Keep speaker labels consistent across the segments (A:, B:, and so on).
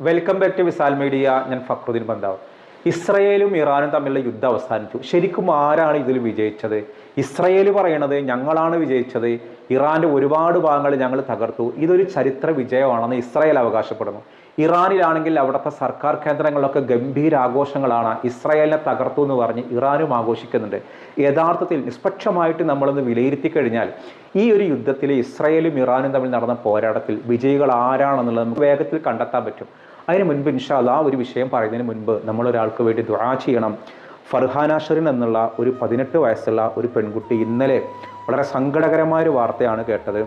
A: Welcome back to Visal media ഞാൻ ഫക്രുദ്ദീൻ ബന്ധാവ് ഇസ്രയേലും ഇറാനും തമ്മിലുള്ള യുദ്ധം അവസാനിച്ചു. ശരിക്കും ആരാണ് ഇതിൽ വിജയിച്ചത്? ഇസ്രയേൽ പറയണത് ഞങ്ങളാണ് വിജയിച്ചത്. ഇറാന്റെ ഒരുപാട് ഭാഗങ്ങൾ ഞങ്ങൾ തകർത്തു. ഇതൊരു ചരിത്ര വിജയമാണെന്ന് ഇസ്രയേൽ അവകാശപ്പെടുന്നു. ഇറാനിലാണെങ്കിൽ അവിടുത്തെ സർക്കാർ കേന്ദ്രങ്ങളിലൊക്കെ ഗംഭീര ആഘോഷങ്ങളാണ്. ഇസ്രയേലിനെ തകർത്തു എന്ന് പറഞ്ഞ് ഇറാനും ആഘോഷിക്കുന്നുണ്ട്. യഥാർത്ഥത്തിൽ നിഷ്പക്ഷമായിട്ട് നമ്മളൊന്ന് വിലയിരുത്തി കഴിഞ്ഞാൽ ഈ ഒരു യുദ്ധത്തിൽ ഇസ്രയേലും ഇറാനും തമ്മിൽ നടന്ന പോരാട്ടത്തിൽ വിജയികൾ ആരാണെന്നുള്ളത് നമുക്ക് വേഗത്തിൽ കണ്ടെത്താൻ പറ്റും. അതിന് മുൻപ് ഇൻഷാല്ല ആ ഒരു വിഷയം പറയുന്നതിന് മുൻപ് നമ്മൾ ഒരാൾക്ക് വേണ്ടി ദുആ ചെയ്യണം. ഫർഹാന ഷെറിൻ എന്നുള്ള ഒരു പതിനെട്ട് വയസ്സുള്ള ഒരു പെൺകുട്ടി ഇന്നലെ വളരെ സങ്കടകരമായ ഒരു വാർത്തയാണ് കേട്ടത്.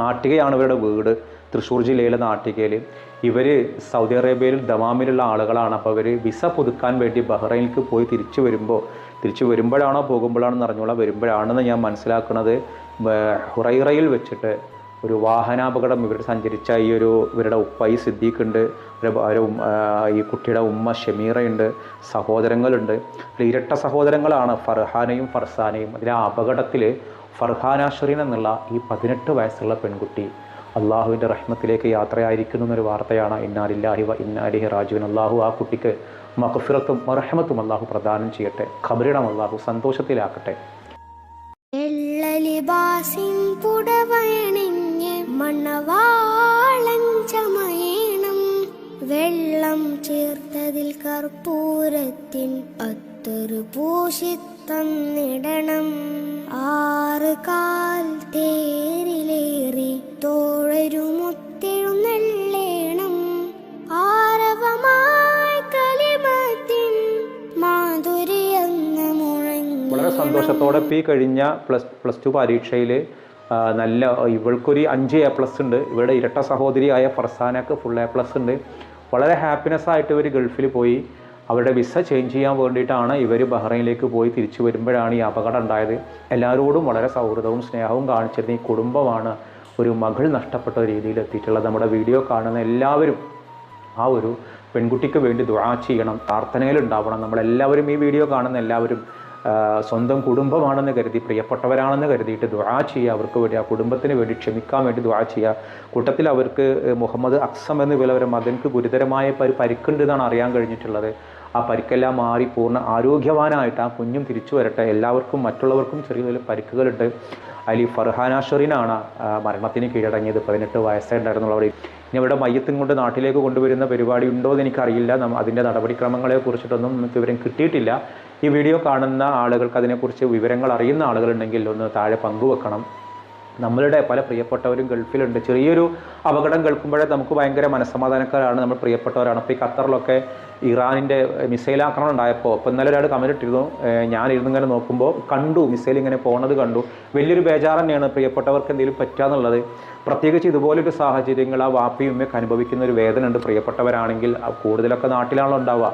A: നാട്ടികയാണ് ഇവരുടെ വീട്. തൃശ്ശൂർ ജില്ലയിലെ നാട്ടികയിൽ ഇവർ സൗദി അറേബ്യയിൽ ദമാമിലുള്ള ആളുകളാണ്. അപ്പോൾ ഇവർ വിസ പുതുക്കാൻ വേണ്ടി ബഹ്റൈനിലേക്ക് പോയി തിരിച്ചു വരുമ്പോൾ തിരിച്ചു വരുമ്പോഴാണോ പോകുമ്പോഴാണെന്ന് അറിഞ്ഞോളാം വരുമ്പോഴാണെന്ന് ഞാൻ മനസ്സിലാക്കുന്നത് ഹുറൈറയിൽ വെച്ചിട്ട് ഒരു വാഹനാപകടം ഇവർ സഞ്ചരിച്ച ഈ ഒരു ഇവരുടെ ഉപ്പായി സിദ്ദീഖ് ഉണ്ട് ഈ കുട്ടിയുടെ ഉമ്മ ഷമീറയുണ്ട്. സഹോദരങ്ങളുണ്ട്. ഇരട്ട സഹോദരങ്ങളാണ് ഫർഹാനയും ഫർസാനയും. അതിലെ അപകടത്തിൽ ഫർഹാന ഷെറീൻ എന്നുള്ള ഈ പതിനെട്ട് വയസ്സുള്ള പെൺകുട്ടി അള്ളാഹുവിന്റെ റഹ്മത്തിലേക്ക് യാത്രയായിരിക്കുന്നു എന്നൊരു വാർത്തയാണ്. ഇന്നാലില്ലാഹി വ ഇന്നാലിഹി റാജുവിൻ അള്ളാഹു ആ കുട്ടിക്ക് മഹഫിറത്തും റഹ്മത്തും അള്ളാഹു പ്രദാനം ചെയ്യട്ടെ. ഖബറിടം അള്ളാഹു സന്തോഷത്തിലാക്കട്ടെ.
B: കർപ്പൂരത്തിൻ അത്തറ് പൂശിത്തന്നിടണം ആറ് കാൽ തേരിലേറി തോഴരുമുത്തെഴുന്നള്ളേണം ആരവമായി കലിമത്തിൻ മാധുര്യന്ന് മുഴങ്ങി
A: വളരെ സന്തോഷത്തോടെ പി കഴിഞ്ഞ പ്ലസ് പ്ലസ് ടു പരീക്ഷയിൽ നല്ല ഇവൾക്കൊരു അഞ്ച് എ പ്ലസ് ഉണ്ട്. ഇവരുടെ ഇരട്ട സഹോദരിയായ ഫർസാനക്ക് ഫുൾ എ പ്ലസ് ഉണ്ട്. വളരെ ഹാപ്പിനെസ് ആയിട്ട് ഇവർ ഗൾഫിൽ പോയി. അവരുടെ വിസ ചേഞ്ച് ചെയ്യാൻ വേണ്ടിയിട്ടാണ് ഇവർ ബഹ്റൈനിലേക്ക് പോയി തിരിച്ചു വരുമ്പോഴാണ് ഈ അപകടം ഉണ്ടായത്. എല്ലാവരോടും വളരെ സൗഹൃദവും സ്നേഹവും കാണിച്ചിരുന്ന ഈ കുടുംബമാണ് ഒരു മകൾ നഷ്ടപ്പെട്ട രീതിയിൽ എത്തിയിട്ടുള്ളത്. നമ്മുടെ വീഡിയോ കാണുന്ന എല്ലാവരും ആ ഒരു പെൺകുട്ടിക്ക് വേണ്ടി ദുആ ചെയ്യണം പ്രാർത്ഥനയിലുണ്ടാവണം നമ്മളെല്ലാവരും ഈ വീഡിയോ കാണുന്ന എല്ലാവരും സ്വന്തം കുടുംബമാണെന്ന് കരുതി പ്രിയപ്പെട്ടവരാണെന്ന് കരുതിയിട്ട് ദുആ ചെയ്യുക. അവർക്ക് വേണ്ടി ആ കുടുംബത്തിന് വേണ്ടി ക്ഷമിക്കാൻ വേണ്ടി ദുആ ചെയ്യുക. കൂട്ടത്തിൽ അവർക്ക് മുഹമ്മദ് അക്സം എന്ന് വിലവരെ മകൻക്ക് ഗുരുതരമായ പരി പരിക്കുണ്ട് എന്നാണ് അറിയാൻ കഴിഞ്ഞിട്ടുള്ളത്. ആ പരിക്കെല്ലാം മാറി പൂർണ ആരോഗ്യവാനായിട്ട് ആ കുഞ്ഞും തിരിച്ചു വരട്ടെ. എല്ലാവർക്കും മറ്റുള്ളവർക്കും ചെറിയ ചെറിയ പരിക്കുകളുണ്ട്. അലി ഫർഹാന ഷെറിനാണ് ആ, മരണത്തിന് കീഴടങ്ങിയത്. പതിനെട്ട് വയസ്സേണ്ടായിരുന്നുള്ളവർ ഇനി ഇവിടെ മയ്യത്തും കൊണ്ട് നാട്ടിലേക്ക് കൊണ്ടുവരുന്ന പരിപാടി ഉണ്ടോ എന്ന് എനിക്കറിയില്ല. അതിന്റെ നടപടിക്രമങ്ങളെ കുറിച്ചിട്ടൊന്നും നമുക്ക് വിവരം കിട്ടിയിട്ടില്ല. ഈ വീഡിയോ കാണുന്ന ആളുകൾക്ക് അതിനെക്കുറിച്ച് വിവരങ്ങൾ അറിയുന്ന ആളുകളുണ്ടെങ്കിൽ ഒന്ന് താഴെ പങ്കുവെക്കണം. നമ്മളുടെ പല പ്രിയപ്പെട്ടവരും ഗൾഫിലുണ്ട്. ചെറിയൊരു അപകടം കേൾക്കുമ്പോഴേ നമുക്ക് ഭയങ്കര മനസ്സമാധാനക്കാരാണ് നമ്മൾ പ്രിയപ്പെട്ടവരാണ്. അപ്പോൾ ഈ ഖത്തറിലൊക്കെ ഇറാനിന്റെ മിസൈൽ ആക്രമണം ഉണ്ടായപ്പോൾ അപ്പോൾ ഇന്നലെ ഒരാൾ കമന്റ് ഇട്ടിരുന്നു. ഞാൻ ഇങ്ങനെ നോക്കുമ്പോൾ കണ്ടു മിസൈൽ ഇങ്ങനെ പോണത് കണ്ടു. വലിയൊരു ബേജാറ് തന്നെയാണ് പ്രിയപ്പെട്ടവർക്ക് എന്തെങ്കിലും പറ്റാന്നുള്ളത്. പ്രത്യേകിച്ച് ഇതുപോലൊരു സാഹചര്യങ്ങൾ ആ വാപ്പയും ഉമ്മയൊക്കെ അനുഭവിക്കുന്ന ഒരു വേദന ഉണ്ട് പ്രിയപ്പെട്ടവരാണെങ്കിൽ. കൂടുതലൊക്കെ നാട്ടിലാണല്ലോ ഉണ്ടാവുക.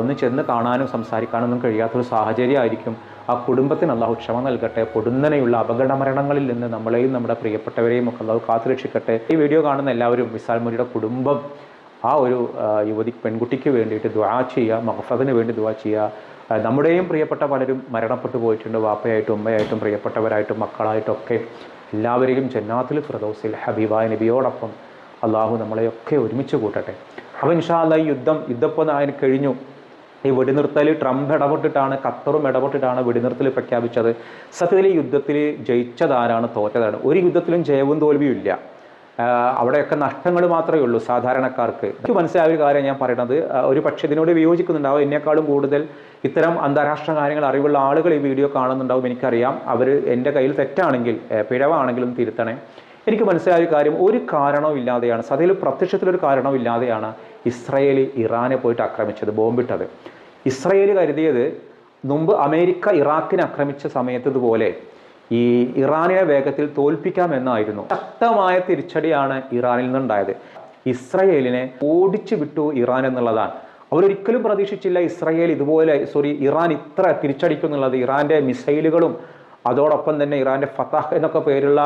A: ഒന്ന് ചെന്ന് കാണാനും സംസാരിക്കാനൊന്നും കഴിയാത്തൊരു സാഹചര്യമായിരിക്കും ആ കുടുംബത്തിന് അള്ളാഹു ക്ഷമ നൽകട്ടെ. പൊടുന്നനെയുള്ള അപകട മരണങ്ങളിൽ നിന്ന് നമ്മളെയും നമ്മുടെ പ്രിയപ്പെട്ടവരെയും ഒക്കെ അള്ളാഹു കാത്തു രക്ഷിക്കട്ടെ ഈ വീഡിയോ കാണുന്ന എല്ലാവരും വിസാൽ മുരിയുടെ കുടുംബം ആ ഒരു യുവതി പെൺകുട്ടിക്ക് വേണ്ടിയിട്ട് ദ്വാ ചെയ്യുക മഹഫദിന് വേണ്ടി ദ്വാ ചെയ്യുക. നമ്മുടെയും പ്രിയപ്പെട്ട പലരും മരണപ്പെട്ടു പോയിട്ടുണ്ട്. വാപ്പയായിട്ടും ഉമ്മയായിട്ടും പ്രിയപ്പെട്ടവരായിട്ടും മക്കളായിട്ടും ഒക്കെ. എല്ലാവരെയും ജന്നാത്തിൽ ഫിറദോസിൽ ഹബീബായ നബിയോടൊപ്പം അള്ളാഹു നമ്മളെയൊക്കെ ഒരുമിച്ച് കൂട്ടട്ടെ. അപ്പോൾ ഇൻഷാല്ല ഈ യുദ്ധം യുദ്ധപ്പോൾ അതിന് കഴിഞ്ഞു. ഈ വെടിനിർത്തൽ ട്രംപ് ഇടപെട്ടിട്ടാണ് ഖത്തറും ഇടപെട്ടിട്ടാണ് വെടിനിർത്തൽ പ്രഖ്യാപിച്ചത്. സത്യത്തിൽ ഈ യുദ്ധത്തിൽ ജയിച്ചതാരാണ് തോറ്റതാണ് ഒരു യുദ്ധത്തിലും ജയവും തോൽവിയും ഇല്ല അവിടെയൊക്കെ നഷ്ടങ്ങൾ മാത്രമേ ഉള്ളൂ സാധാരണക്കാർക്ക്. എനിക്ക് മനസ്സിലായ ഒരു കാര്യം ഞാൻ പറയുന്നത് ഒരു പക്ഷേ ഇതിനോട് വിയോജിക്കുന്നുണ്ടാവും. എന്നെക്കാളും കൂടുതൽ ഇത്തരം അന്താരാഷ്ട്ര കാര്യങ്ങൾ അറിവുള്ള ആളുകൾ ഈ വീഡിയോ കാണുന്നുണ്ടാവും എനിക്കറിയാം. അവർ എന്റെ കയ്യിൽ തെറ്റാണെങ്കിൽ പിഴവാണെങ്കിലും തിരുത്തണേ. എനിക്ക് മനസ്സിലായ ഒരു കാര്യം ഒരു കാരണവും ഇല്ലാതെയാണ് സത്യത്തിൽ പ്രത്യക്ഷത്തിലൊരു കാരണവും ഇല്ലാതെയാണ് ഇസ്രയേൽ ഇറാനെ പോയിട്ട് ആക്രമിച്ചത് ബോംബിട്ടത്. ഇസ്രയേൽ കരുതിയത് മുമ്പ് അമേരിക്ക ഇറാഖിനെ ആക്രമിച്ച സമയത്തതുപോലെ ഈ ഇറാനിനെ വേഗത്തിൽ തോൽപ്പിക്കാമെന്നായിരുന്നു ശക്തമായ തിരിച്ചടിയാണ് ഇറാനിൽ നിന്നുണ്ടായത്. ഇസ്രയേലിനെ ഓടിച്ചു വിട്ടു ഇറാൻ എന്നുള്ളതാണ്. അവരൊരിക്കലും പ്രതീക്ഷിച്ചില്ല ഇസ്രയേൽ ഇതുപോലെ സോറി ഇറാൻ ഇത്ര തിരിച്ചടിക്കും എന്നുള്ളത് ഇറാന്റെ മിസൈലുകളും അതോടൊപ്പം തന്നെ ഇറാന്റെ ഫത്താഹ് എന്നൊക്കെ പേരുള്ള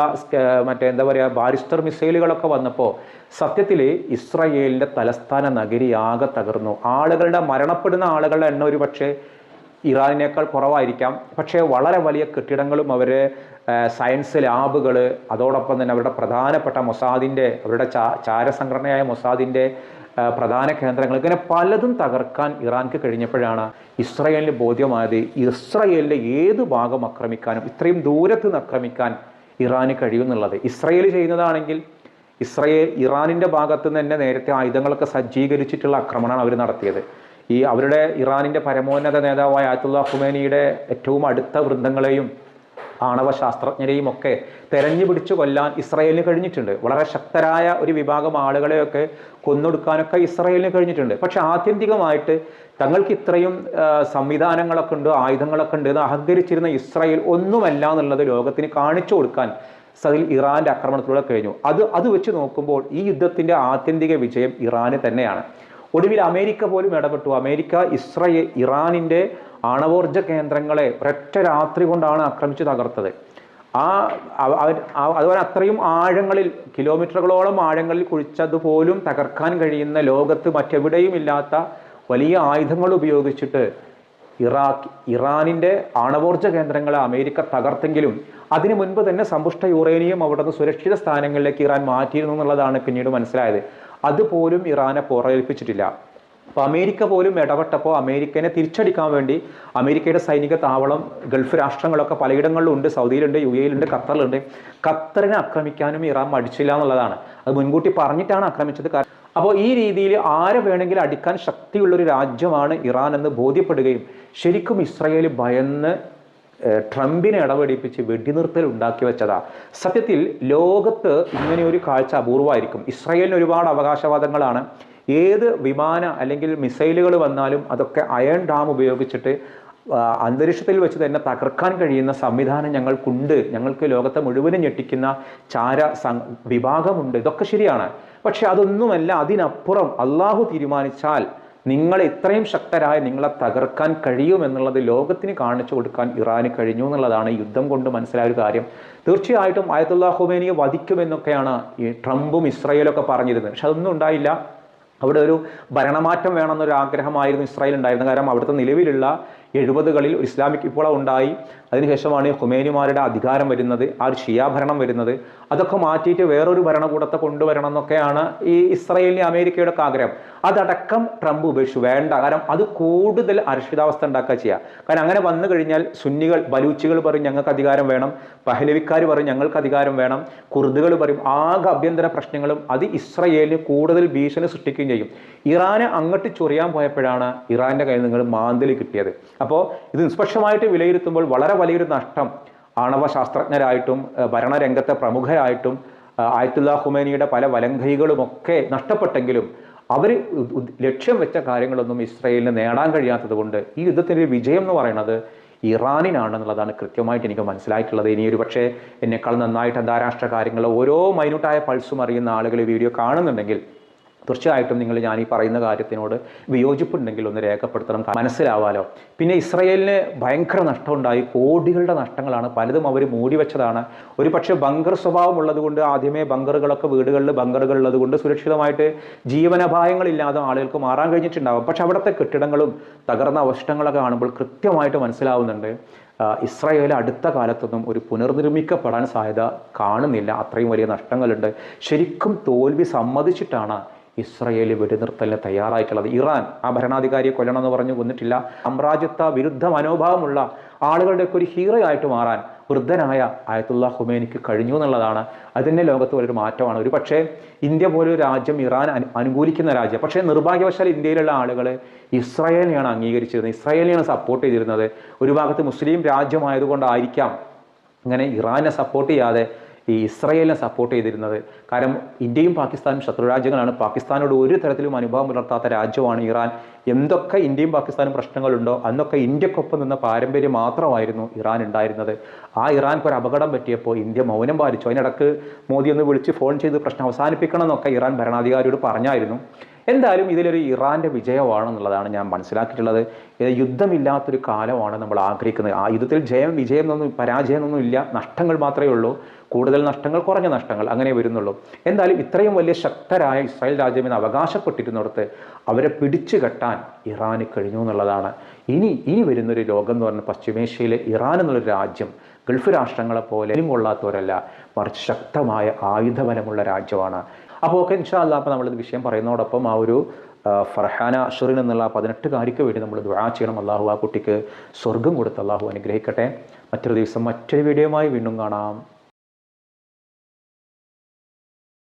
A: മറ്റേ എന്താ പറയുക ബാരിസ്റ്റർ മിസൈലുകളൊക്കെ വന്നപ്പോൾ സത്യത്തിൽ ഇസ്രയേലിന്റെ തലസ്ഥാന നഗരി ആകെ തകർന്നു. ആളുകളുടെ മരണപ്പെടുന്ന ആളുകളുടെ എണ്ണം ഒരു പക്ഷേ ഇറാനിനേക്കാൾ കുറവായിരിക്കാം. പക്ഷേ വളരെ വലിയ കെട്ടിടങ്ങളും അവർ സയൻസ് ലാബുകൾ അതോടൊപ്പം തന്നെ അവരുടെ പ്രധാനപ്പെട്ട മൊസാദിന്റെ അവരുടെ ചാ ചാരസംഘടനയായ മൊസാദിന്റെ പ്രധാന കേന്ദ്രങ്ങൾ ഇങ്ങനെ പലതും തകർക്കാൻ ഇറാൻക്ക് കഴിഞ്ഞപ്പോഴാണ് ഇസ്രയേലിന് ബോധ്യമായത് ഇസ്രയേലിന്റെ ഏത് ഭാഗം ആക്രമിക്കാനും ഇത്രയും ദൂരത്ത് നിന്ന് ആക്രമിക്കാൻ ഇറാന് കഴിയുമെന്നുള്ളത് ഇസ്രയേൽ ചെയ്യുന്നതാണെങ്കിൽ ഇസ്രയേൽ ഇറാനിന്റെ ഭാഗത്ത് നിന്ന് തന്നെ നേരത്തെ ആയുധങ്ങളൊക്കെ സജ്ജീകരിച്ചിട്ടുള്ള ആക്രമണമാണ് അവർ നടത്തിയത്. ഈ അവരുടെ ഇറാനിന്റെ പരമോന്നത നേതാവായ ആയത്തുള്ള ഹുമേനിയുടെ ഏറ്റവും അടുത്ത വൃന്ദങ്ങളെയും ആണവ ശാസ്ത്രജ്ഞരെയും ഒക്കെ തെരഞ്ഞു പിടിച്ചു കൊല്ലാൻ ഇസ്രയേലിന് കഴിഞ്ഞിട്ടുണ്ട്. വളരെ ശക്തരായ ഒരു വിഭാഗം ആളുകളെയൊക്കെ കൊന്നൊടുക്കാനൊക്കെ ഇസ്രയേലിന് കഴിഞ്ഞിട്ടുണ്ട്. പക്ഷെ ആത്യന്തികമായിട്ട് തങ്ങൾക്ക് ഇത്രയും സംവിധാനങ്ങളൊക്കെ ഉണ്ട് ആയുധങ്ങളൊക്കെ ഉണ്ട് എന്ന് അഹങ്കരിച്ചിരുന്ന ഇസ്രയേൽ ഒന്നുമല്ല എന്നുള്ളത് ലോകത്തിന് കാണിച്ചു കൊടുക്കാൻ സതിൽ ഇറാന്റെ ആക്രമണത്തിലൂടെ കഴിഞ്ഞു. അത് അത് വെച്ച് നോക്കുമ്പോൾ ഈ യുദ്ധത്തിന്റെ ആത്യന്തിക വിജയം ഇറാന് തന്നെയാണ്. ഒടുവിൽ അമേരിക്ക പോലും ഇടപെട്ടു. അമേരിക്ക ഇസ്രയേൽ ഇറാനിന്റെ ആണവോർജ കേന്ദ്രങ്ങളെ ഒരൊറ്റ രാത്രി കൊണ്ടാണ് ആക്രമിച്ച് തകർത്തത്. ആ അതുപോലെ അത്രയും ആഴങ്ങളിൽ കിലോമീറ്ററുകളോളം ആഴങ്ങളിൽ കുഴിച്ചതുപോലും തകർക്കാൻ കഴിയുന്ന ലോകത്ത് മറ്റെവിടെയും ഇല്ലാത്ത വലിയ ആയുധങ്ങൾ ഉപയോഗിച്ചിട്ട് ഇറാഖ് ഇറാനിന്റെ ആണവോർജ കേന്ദ്രങ്ങളെ അമേരിക്ക തകർത്തെങ്കിലും അതിനു മുൻപ് തന്നെ സമ്പുഷ്ട യുറേനിയം അവിടുന്ന് സുരക്ഷിത സ്ഥാനങ്ങളിലേക്ക് ഇറാൻ മാറ്റിയിരുന്നു എന്നുള്ളതാണ് പിന്നീട് മനസ്സിലായത്. അതുപോലും ഇറാനെ പുറയേൽപ്പിച്ചിട്ടില്ല അപ്പോൾ അമേരിക്ക പോലും ഇടപെട്ടപ്പോൾ അമേരിക്കനെ തിരിച്ചടിക്കാൻ വേണ്ടി അമേരിക്കയുടെ സൈനിക താവളം ഗൾഫ് രാഷ്ട്രങ്ങളൊക്കെ പലയിടങ്ങളിലും ഉണ്ട് സൗദിയിലുണ്ട് യു എയിലുണ്ട് ഖത്തറിലുണ്ട്. ഖത്തറിനെ ആക്രമിക്കാനും ഇറാൻ മടിച്ചില്ല എന്നുള്ളതാണ്. അത് മുൻകൂട്ടി പറഞ്ഞിട്ടാണ് ആക്രമിച്ചത്. കാരണം അപ്പോൾ ഈ രീതിയിൽ ആരെ വേണമെങ്കിലും അടിക്കാൻ ശക്തിയുള്ളൊരു രാജ്യമാണ് ഇറാൻ എന്ന് ബോധ്യപ്പെടുകയും ശരിക്കും ഇസ്രയേൽ ഭയന്ന് ട്രംപിനെ ഇടപെടിപ്പിച്ച് വെടിനിർത്തൽ ഉണ്ടാക്കി വെച്ചതാ. സത്യത്തിൽ ലോകത്ത് ഇങ്ങനെ ഒരു കാഴ്ച അപൂർവമായിരിക്കും. ഇസ്രായേലിന് ഒരുപാട് അവകാശവാദങ്ങളാണ്. ഏത് വിമാന അല്ലെങ്കിൽ മിസൈലുകൾ വന്നാലും അതൊക്കെ അയൺ ഡാം ഉപയോഗിച്ചിട്ട് അന്തരീക്ഷത്തിൽ വെച്ച് തന്നെ തകർക്കാൻ കഴിയുന്ന സംവിധാനം ഞങ്ങൾക്കുണ്ട്. ഞങ്ങൾക്ക് ലോകത്തെ മുഴുവനും ഞെട്ടിക്കുന്ന ചാര വിഭാഗമുണ്ട്. ഇതൊക്കെ ശരിയാണ്. പക്ഷെ അതൊന്നുമല്ല അതിനപ്പുറം അള്ളാഹു തീരുമാനിച്ചാൽ നിങ്ങളെ ഇത്രയും ശക്തരായ നിങ്ങളെ തകർക്കാൻ കഴിയുമെന്നുള്ളത് ലോകത്തിന് കാണിച്ചു കൊടുക്കാൻ ഇറാന് കഴിഞ്ഞു എന്നുള്ളതാണ് യുദ്ധം കൊണ്ട് മനസ്സിലായ ഒരു കാര്യം. തീർച്ചയായിട്ടും ആയത്തുള്ള ഹുമേനിയെ വധിക്കുമെന്നൊക്കെയാണ് ഈ ട്രംപും ഇസ്രായേലൊക്കെ പറഞ്ഞിരുന്നത്. പക്ഷെ അതൊന്നും ഉണ്ടായില്ല. അവിടെ ഒരു ഭരണമാറ്റം വേണമെന്നൊരു ആഗ്രഹമായിരുന്നു ഇസ്രായേൽ ഉണ്ടായിരുന്നത്. കാരണം അവിടുത്തെ നിലവിലുള്ള എഴുപതുകളിൽ ഒരു ഇസ്ലാമിക് ഇപ്പോൾ ഉണ്ടായി. അതിനുശേഷമാണ് ഹുമേനിമാരുടെ അധികാരം വരുന്നത് ആ ഒരു ഷിയാ ഭരണം വരുന്നത്. അതൊക്കെ മാറ്റിയിട്ട് വേറൊരു ഭരണകൂടത്തെ കൊണ്ടുവരണം എന്നൊക്കെയാണ് ഈ ഇസ്രയേലിനെ അമേരിക്കയുടെ ഒക്കെ ആഗ്രഹം. അതടക്കം ട്രംപ് ഉപേക്ഷിച്ചു. വേണ്ട. കാരണം അത് കൂടുതൽ അരക്ഷിതാവസ്ഥ ഉണ്ടാക്കുക ചെയ്യുക കാരണം അങ്ങനെ വന്നു കഴിഞ്ഞാൽ സുന്നികൾ ബലൂച്ചികൾ പറയും ഞങ്ങൾക്ക് അധികാരം വേണം. പഹലവിക്കാർ പറയും ഞങ്ങൾക്ക് അധികാരം വേണം. കുർദുകൾ പറയും ആകെ ആഭ്യന്തര പ്രശ്നങ്ങളും അത് ഇസ്രയേലിന് കൂടുതൽ ഭീഷണി സൃഷ്ടിക്കുകയും ചെയ്യും. ഇറാനെ അങ്ങോട്ട് ചൊറിയാൻ പോയപ്പോഴാണ് ഇറാന്റെ കയ്യിൽ നിങ്ങൾ മാന്തലി കിട്ടിയത്. അപ്പോൾ ഇത് നിഷ്പക്ഷമായിട്ട് വിലയിരുത്തുമ്പോൾ വളരെ വലിയൊരു നഷ്ടം ആണവ ശാസ്ത്രജ്ഞരായിട്ടും ഭരണരംഗത്തെ പ്രമുഖരായിട്ടും ആയത്തുല്ലാ ഹുമേനിയുടെ പല വലങ്കൈകളുമൊക്കെ നഷ്ടപ്പെട്ടെങ്കിലും അവർ ലക്ഷ്യം വെച്ച കാര്യങ്ങളൊന്നും ഇസ്രയേലിന് നേടാൻ കഴിയാത്തത് കൊണ്ട് ഈ യുദ്ധത്തിന്റെ ഒരു വിജയം എന്ന് പറയുന്നത് ഇറാനിനാണെന്നുള്ളതാണ് കൃത്യമായിട്ട് എനിക്ക് മനസ്സിലായിട്ടുള്ളത്. ഇനി ഒരു പക്ഷേ എന്നെക്കാൾ നന്നായിട്ട് അന്താരാഷ്ട്ര കാര്യങ്ങൾ ഓരോ മൈന്യൂട്ടായ പൾസും അറിയുന്ന ആളുകൾ വീഡിയോ കാണുന്നുണ്ടെങ്കിൽ തീർച്ചയായിട്ടും നിങ്ങൾ ഞാൻ ഈ പറയുന്ന കാര്യത്തിനോട് വിയോജിപ്പുണ്ടെങ്കിൽ ഒന്ന് രേഖപ്പെടുത്തണം. മനസ്സിലാവാലോ? പിന്നെ ഇസ്രയേലിന് ഭയങ്കര നഷ്ടമുണ്ടായി. കോടികളുടെ നഷ്ടങ്ങളാണ്. പലതും അവർ മൂടി വെച്ചതാണ് ഒരു പക്ഷേ ബങ്കർ സ്വഭാവം ഉള്ളതുകൊണ്ട് ആദ്യമേ ബങ്കറുകളൊക്കെ വീടുകളിൽ ബങ്കറുകൾ ഉള്ളതുകൊണ്ട് സുരക്ഷിതമായിട്ട് ജീവനപായങ്ങളില്ലാതെ ആളുകൾക്ക് മാറാൻ കഴിഞ്ഞിട്ടുണ്ടാവും. പക്ഷെ അവിടുത്തെ കെട്ടിടങ്ങളും തകർന്ന അവശിഷ്ടങ്ങളൊക്കെ കാണുമ്പോൾ കൃത്യമായിട്ട് മനസ്സിലാവുന്നുണ്ട്. ഇസ്രായേൽ അടുത്ത കാലത്തൊന്നും ഒരു പുനർനിർമ്മിക്കപ്പെടാൻ സാധ്യത കാണുന്നില്ല. അത്രയും വലിയ നഷ്ടങ്ങളുണ്ട്. ശരിക്കും തോൽവി സമ്മതിച്ചിട്ടാണ് ഇസ്രയേൽ വെടിനിർത്തലിന് തയ്യാറായിട്ടുള്ളത്. ഇറാൻ ആ ഭരണാധികാരിയെ കൊല്ലണമെന്ന് പറഞ്ഞു കൊന്നിട്ടില്ല. സാമ്രാജ്യത്വ വിരുദ്ധ മനോഭാവമുള്ള ആളുകളുടെയൊക്കെ ഒരു ഹീറോ ആയിട്ട് മാറാൻ വൃദ്ധനായ ആയത്തുള്ള ഹുമേനിക്ക് കഴിഞ്ഞു എന്നുള്ളതാണ്. അതിന്റെ ലോകത്ത് വലിയൊരു മാറ്റമാണ്. ഒരു പക്ഷേ ഇന്ത്യ പോലൊരു രാജ്യം ഇറാൻ അനു- അനുകൂലിക്കുന്ന രാജ്യം. പക്ഷേ നിർഭാഗ്യവശാൽ ഇന്ത്യയിലുള്ള ആളുകൾ ഇസ്രായേലിനെയാണ് അംഗീകരിച്ചിരുന്നത്. ഇസ്രായേലിനെയാണ് സപ്പോർട്ട് ചെയ്തിരുന്നത്. ഒരു ഭാഗത്ത് മുസ്ലിം രാജ്യമായതുകൊണ്ടായിരിക്കാം അങ്ങനെ ഇറാനെ സപ്പോർട്ട് ചെയ്യാതെ ഈ ഇസ്രയേലിനെ സപ്പോർട്ട് ചെയ്തിരുന്നത്. കാരണം ഇന്ത്യയും പാകിസ്ഥാനും ശത്രു രാജ്യങ്ങളാണ്. പാകിസ്ഥാനോട് ഒരു തരത്തിലും അനുഭവം പുലർത്താത്ത രാജ്യമാണ് ഇറാൻ. എന്തൊക്കെ ഇന്ത്യയും പാകിസ്ഥാനും പ്രശ്നങ്ങളുണ്ടോ അന്നൊക്കെ ഇന്ത്യക്കൊപ്പം നിന്ന പാരമ്പര്യം മാത്രമായിരുന്നു ഇറാൻ ഉണ്ടായിരുന്നത്. ആ ഇറാൻക്ക് ഒരു അപകടം പറ്റിയപ്പോൾ ഇന്ത്യ മൗനം പാലിച്ചു. അതിനിടക്ക് മോദി ഒന്ന് വിളിച്ച് ഫോൺ ചെയ്ത് പ്രശ്നം അവസാനിപ്പിക്കണം എന്നൊക്കെ ഇറാൻ ഭരണാധികാരിയോട് പറഞ്ഞായിരുന്നു. എന്തായാലും ഇതിലൊരു ഇറാന്റെ വിജയമാണെന്നുള്ളതാണ് ഞാൻ മനസ്സിലാക്കിയിട്ടുള്ളത്. യുദ്ധമില്ലാത്തൊരു കാലമാണ് നമ്മൾ ആഗ്രഹിക്കുന്നത്. ആ യുദ്ധത്തിൽ ജയം വിജയം എന്നൊന്നും പരാജയം എന്നൊന്നും ഇല്ല. നഷ്ടങ്ങൾ മാത്രമേ ഉള്ളൂ. കൂടുതൽ നഷ്ടങ്ങൾ കുറഞ്ഞ നഷ്ടങ്ങൾ അങ്ങനെ വരുന്നുള്ളൂ. എന്തായാലും ഇത്രയും വലിയ ശക്തരായ ഇസ്രായേൽ രാജ്യം എന്ന് അവകാശപ്പെട്ടിരുന്നിടത്ത് അവരെ പിടിച്ചു കെട്ടാൻ ഇറാന് കഴിഞ്ഞു എന്നുള്ളതാണ്. ഇനി ഇനി വരുന്നൊരു ലോകം എന്ന് പറഞ്ഞാൽ പശ്ചിമേഷ്യയിലെ ഇറാൻ എന്നുള്ളൊരു രാജ്യം ഗൾഫ് രാഷ്ട്രങ്ങളെ പോലെ കൊള്ളാത്തവരല്ല. മറിച്ച് ശക്തമായ ആയുധബലമുള്ള രാജ്യമാണ്. അപ്പോൾ ഒക്കെ ഇൻഷാല്ല അപ്പോൾ നമ്മളിത് വിഷയം പറയുന്നതോടൊപ്പം ആ ഒരു ഫർഹാന അഷറിൻ എന്നുള്ള പതിനെട്ട് പതിനെട്ടുകാരിക്ക് വേണ്ടി നമ്മൾ ദുആ ചെയ്യണം. അള്ളാഹു ആ കുട്ടിക്ക് സ്വർഗം കൊടുത്ത് അള്ളാഹു അനുഗ്രഹിക്കട്ടെ. മറ്റൊരു ദിവസം മറ്റൊരു വീഡിയോയുമായി വീണ്ടും കാണാം.